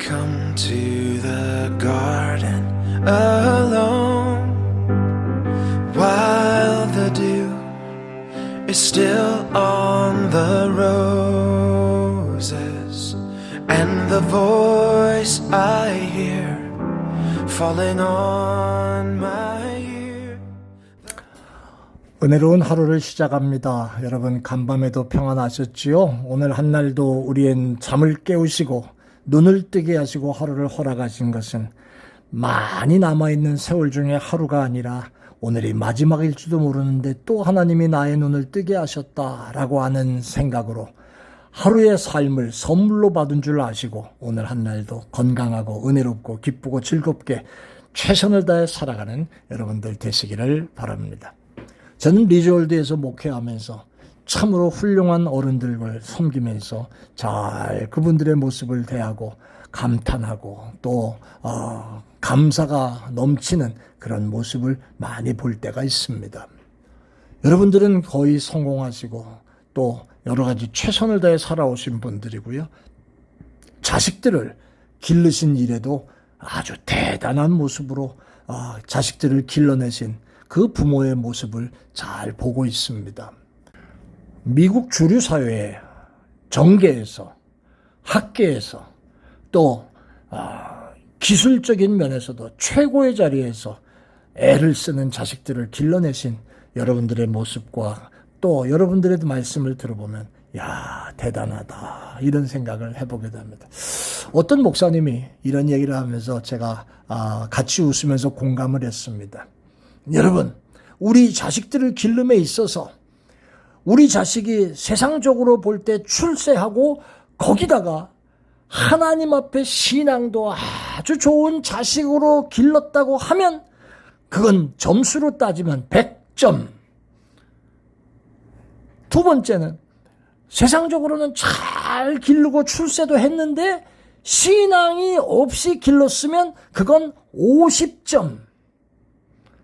come to the garden alone while the dew is still on the roses and the voice I hear falling on my ear. 은혜로운 하루를 시작합니다. 여러분 간밤에도 평안하셨지요? 오늘 한 날도 우리의 잠을 깨우시고 눈을 뜨게 하시고 하루를 허락하신 것은 많이 남아있는 세월 중에 하루가 아니라 오늘이 마지막일지도 모르는데 또 하나님이 나의 눈을 뜨게 하셨다라고 하는 생각으로 하루의 삶을 선물로 받은 줄 아시고 오늘 한 날도 건강하고 은혜롭고 기쁘고 즐겁게 최선을 다해 살아가는 여러분들 되시기를 바랍니다. 저는 리조월드에서 목회하면서 참으로 훌륭한 어른들을 섬기면서 잘 그분들의 모습을 대하고 감탄하고 또 어, 감사가 넘치는 그런 모습을 많이 볼 때가 있습니다. 여러분들은 거의 성공하시고 또 여러 가지 최선을 다해 살아오신 분들이고요. 자식들을 기르신 일에도 아주 대단한 모습으로 아, 자식들을 길러내신 그 부모의 모습을 잘 보고 있습니다. 미국 주류 사회의 정계에서 학계에서 또 아, 기술적인 면에서도 최고의 자리에서 애를 쓰는 자식들을 길러내신 여러분들의 모습과 또 여러분들의 말씀을 들어보면 야 대단하다 이런 생각을 해보게 됩니다. 어떤 목사님이 이런 얘기를 하면서 제가 아, 같이 웃으면서 공감을 했습니다. 여러분 우리 자식들을 기름에 있어서 우리 자식이 세상적으로 볼 때 출세하고 거기다가 하나님 앞에 신앙도 아주 좋은 자식으로 길렀다고 하면 그건 점수로 따지면 100점. 두 번째는 세상적으로는 잘 기르고 출세도 했는데 신앙이 없이 길렀으면 그건 50점.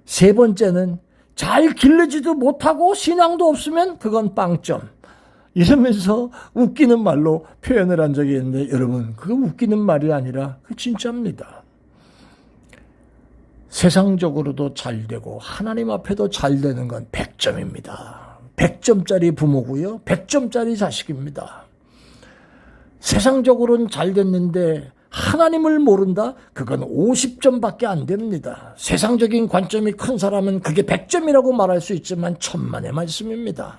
세 번째는 잘 기르지도 못하고 신앙도 없으면 그건 빵점. 이러면서 웃기는 말로 표현을 한 적이 있는데 여러분 그거 웃기는 말이 아니라 그 진짜입니다. 세상적으로도 잘 되고 하나님 앞에도 잘 되는 건 100점입니다. 100점짜리 부모고요. 100점짜리 자식입니다. 세상적으로는 잘 됐는데 하나님을 모른다? 그건 50점밖에 안 됩니다. 세상적인 관점이 큰 사람은 그게 100점이라고 말할 수 있지만 천만의 말씀입니다.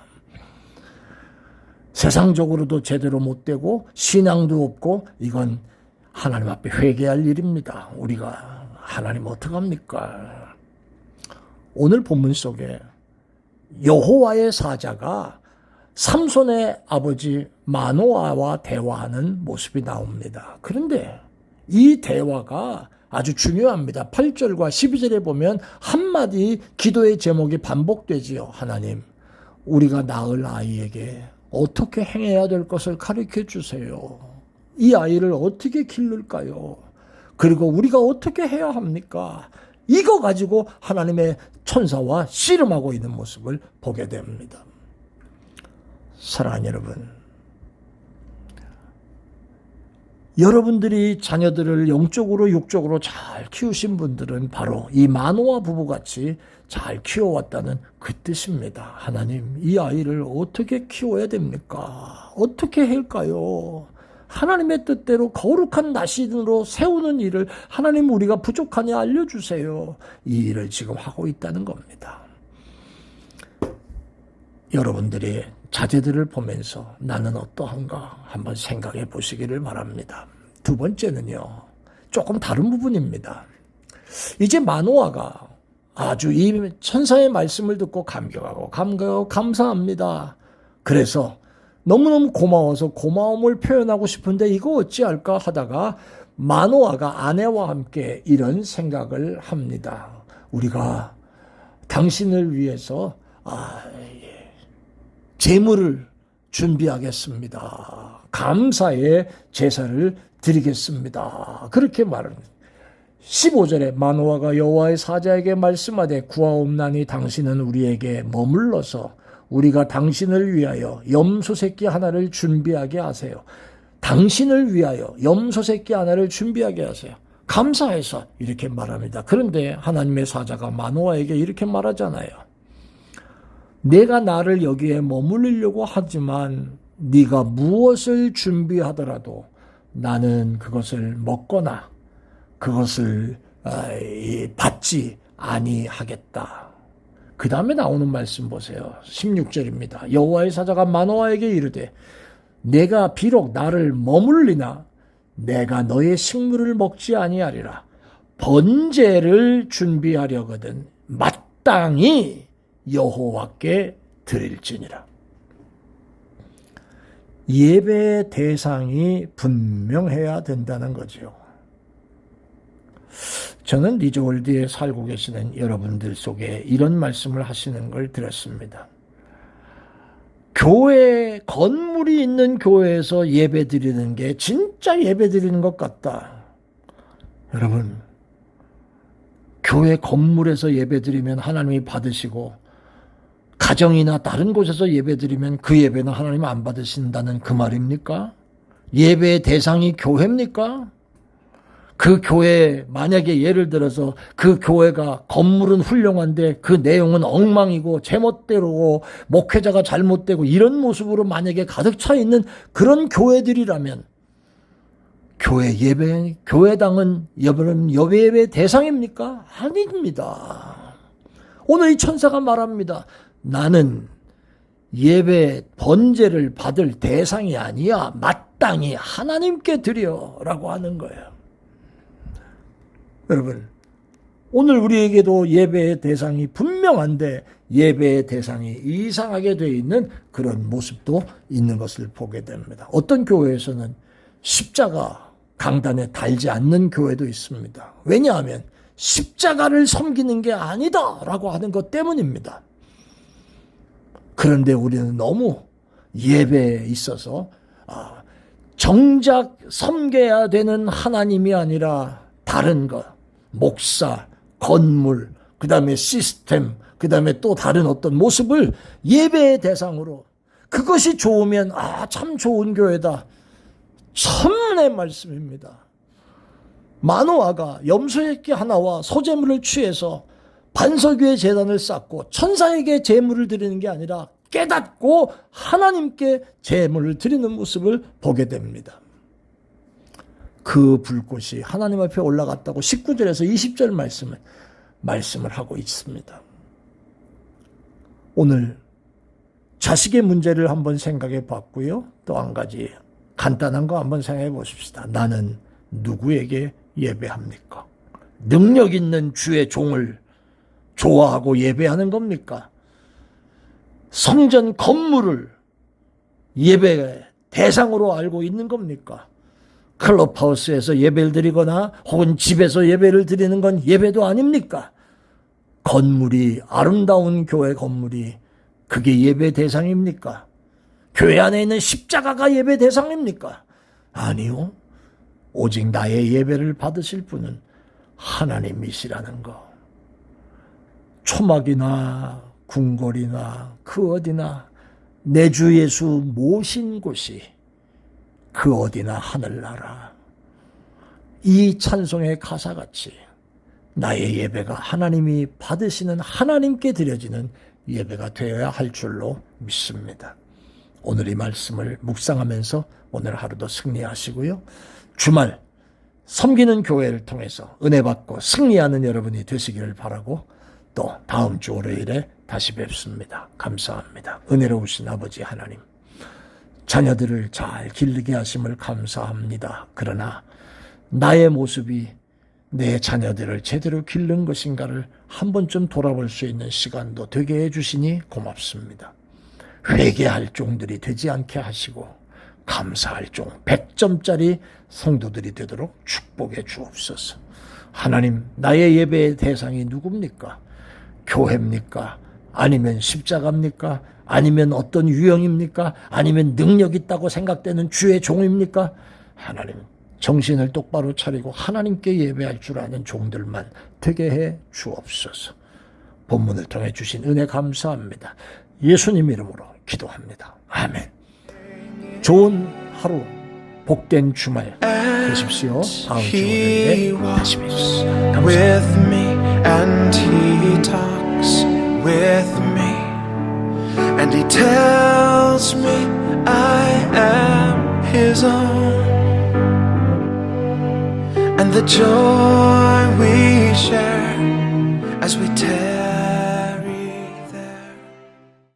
세상적으로도 제대로 못 되고 신앙도 없고 이건 하나님 앞에 회개할 일입니다. 우리가 하나님 어떡합니까? 오늘 본문 속에 여호와의 사자가 삼손의 아버지 마노아와 대화하는 모습이 나옵니다. 그런데 이 대화가 아주 중요합니다. 8절과 12절에 보면 한마디 기도의 제목이 반복되지요. 하나님, 우리가 낳을 아이에게 어떻게 행해야 될 것을 가르쳐 주세요. 이 아이를 어떻게 기를까요? 그리고 우리가 어떻게 해야 합니까? 이거 가지고 하나님의 천사와 씨름하고 있는 모습을 보게 됩니다. 사랑하는 여러분, 여러분들이 자녀들을 영적으로 육적으로 잘 키우신 분들은 바로 이 마노아 부부같이 잘 키워왔다는 그 뜻입니다. 하나님, 이 아이를 어떻게 키워야 됩니까? 어떻게 할까요? 하나님의 뜻대로 거룩한 나신으로 세우는 일을 하나님 우리가 부족하니 알려주세요. 이 일을 지금 하고 있다는 겁니다. 여러분들이 자제들을 보면서 나는 어떠한가 한번 생각해 보시기를 바랍니다. 두 번째는요, 조금 다른 부분입니다. 이제 마노아가 아주 이 천사의 말씀을 듣고 감격하고 감격하고 감사합니다. 그래서 너무너무 고마워서 고마움을 표현하고 싶은데 이거 어찌할까 하다가 마노아가 아내와 함께 이런 생각을 합니다. 우리가 당신을 위해서 아, 재물을 준비하겠습니다. 감사의 제사를 드리겠습니다. 그렇게 말합니다. 15절에 마노아가 여호와의 사자에게 말씀하되 구하옵나니 당신은 우리에게 머물러서 우리가 당신을 위하여 염소 새끼 하나를 준비하게 하세요. 당신을 위하여 염소 새끼 하나를 준비하게 하세요. 감사해서 이렇게 말합니다. 그런데 하나님의 사자가 마노아에게 이렇게 말하잖아요. 내가 나를 여기에 머물리려고 하지만 네가 무엇을 준비하더라도 나는 그것을 먹거나 그것을 아, 이, 받지 아니하겠다. 그 다음에 나오는 말씀 보세요. 16절입니다. 여호와의 사자가 마노아에게 이르되 내가 비록 나를 머물리나 내가 너의 식물을 먹지 아니하리라. 번제를 준비하려거든 마땅히 여호와께 드릴지니라. 예배의 대상이 분명해야 된다는 거죠. 저는 리조월드에 살고 계시는 여러분들 속에 이런 말씀을 하시는 걸 들었습니다. 교회 건물이 있는 교회에서 예배 드리는 게 진짜 예배 드리는 것 같다. 여러분, 교회 건물에서 예배 드리면 하나님이 받으시고 가정이나 다른 곳에서 예배 드리면 그 예배는 하나님 안 받으신다는 그 말입니까? 예배의 대상이 교회입니까? 그 교회 만약에 예를 들어서 그 교회가 건물은 훌륭한데 그 내용은 엉망이고 제멋대로고 목회자가 잘못되고 이런 모습으로 만약에 가득 차 있는 그런 교회들이라면 교회 예배 교회당은 여러분 예배 대상입니까? 아닙니다. 오늘 이 천사가 말합니다. 나는 예배 번제를 받을 대상이 아니야. 마땅히 하나님께 드려라고 하는 거예요. 여러분, 오늘 우리에게도 예배의 대상이 분명한데 예배의 대상이 이상하게 되어 있는 그런 모습도 있는 것을 보게 됩니다. 어떤 교회에서는 십자가 강단에 달지 않는 교회도 있습니다. 왜냐하면 십자가를 섬기는 게 아니다라고 하는 것 때문입니다. 그런데 우리는 너무 예배에 있어서 아, 정작 섬겨야 되는 하나님이 아니라 다른 것, 목사, 건물, 그 다음에 시스템, 그 다음에 또 다른 어떤 모습을 예배의 대상으로 그것이 좋으면 아, 참 좋은 교회다. 천의 말씀입니다. 마노아가 염소새끼 하나와 소재물을 취해서 반석위의 재단을 쌓고 천사에게 제물을 드리는 게 아니라 깨닫고 하나님께 제물을 드리는 모습을 보게 됩니다. 그 불꽃이 하나님 앞에 올라갔다고 19절에서 20절 말씀을 말씀을 하고 있습니다. 오늘 자식의 문제를 한번 생각해 봤고요. 또 한 가지 간단한 거 한번 생각해 보십시다. 나는 누구에게 예배합니까? 능력 있는 주의 종을 좋아하고 예배하는 겁니까? 성전 건물을 예배 대상으로 알고 있는 겁니까? 클럽하우스에서 예배를 드리거나 혹은 집에서 예배를 드리는 건 예배도 아닙니까? 건물이 아름다운 교회 건물이 그게 예배 대상입니까? 교회 안에 있는 십자가가 예배 대상입니까? 아니요. 오직 나의 예배를 받으실 분은 하나님이시라는 거. 초막이나 궁궐이나 그 어디나 내 주 예수 모신 곳이 그 어디나 하늘나라. 이 찬송의 가사같이 나의 예배가 하나님이 받으시는 하나님께 드려지는 예배가 되어야 할 줄로 믿습니다. 오늘 이 말씀을 묵상하면서 오늘 하루도 승리하시고요. 주말 섬기는 교회를 통해서 은혜 받고 승리하는 여러분이 되시기를 바라고 또 다음 주 월요일에 다시 뵙습니다. 감사합니다. 은혜로우신 아버지 하나님. 자녀들을 잘 기르게 하심을 감사합니다. 그러나 나의 모습이 내 자녀들을 제대로 기른 것인가를 한 번쯤 돌아볼 수 있는 시간도 되게 해주시니 고맙습니다. 회개할 종들이 되지 않게 하시고 감사할 종 100점짜리 성도들이 되도록 축복해 주옵소서. 하나님, 나의 예배의 대상이 누굽니까? 교회입니까? 아니면 십자가입니까? 아니면 어떤 유형입니까? 아니면 능력 있다고 생각되는 주의 종입니까? 하나님 정신을 똑바로 차리고 하나님께 예배할 줄 아는 종들만 되게 해 주옵소서. 본문을 통해 주신 은혜 감사합니다. 예수님 이름으로 기도합니다. 아멘. 좋은 하루, 복된 주말 되십시오. 다음 주에 다시 뵙겠습니다. 감사합니다. tells me I am His own, and the joy we share as we take.